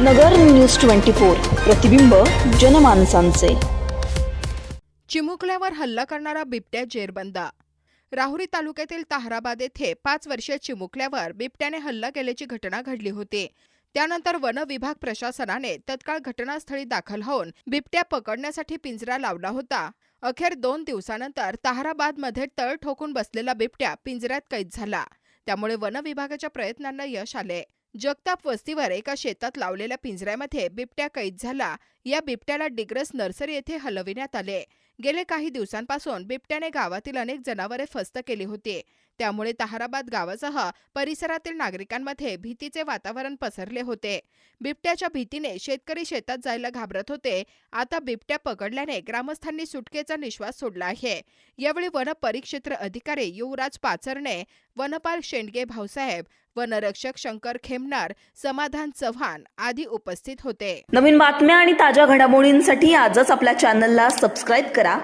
नगर news twenty four प्रतिबिंब जनमानसांचे. चिमुकल्यावर हल्ला करणारा बिबट्या जेरबंदा. राहुरी तालुक्यातील ताहराबाद येथे पाच वर्षीय चिमुकल्यावर बिबट्याने हल्ला केल्याची घटना घडली होती. त्यानंतर वन विभाग प्रशासनाने तत्काळ घटनास्थळी दाखल होऊन बिबट्या पकडण्यासाठी पिंजरा लावला होता. अखेर दोन दिवसानंतर ताहराबादमध्ये तळ ठोकून बसलेला बिबट्या पिंजऱ्यात कैद झाला. त्यामुळे वन विभागाच्या प्रयत्नांना यश आले. जगताप वस्तीवर एका शेतात लावलेल्या पिंजऱ्यामध्ये बिबट्या कैद झाला. या बिबट्याला डिग्रस नर्सरी येथे हलविण्यात आले. गेले काही दिवसांपासून बिबट्याने गावातील अनेक जनावरे फस्त केली होती. त्यामुळे ताहाराबाद गावासह परिसरातील नागरिकांमध्ये भीतीचे वातावरण पसरले होते. बिबट्याच्या भीतीने शेतकरी शेतात जायला घाबरत होते. आता बिबट्या पकडल्याने ग्रामस्थांनी सुटकेचा निश्वास सोडला आहे. यावेळी वन परिक्षेत्र अधिकारी युवराज पाचरणे वनपाल शेंडगे भाऊसाहेब वनरक्षक शंकर खेमनार समाधान चव्हाण आदी उपस्थित होते. नवीन बातम्या आणि ताज्या घडामोडींसाठी आजच आपल्या चॅनलला सबस्क्राईब करा.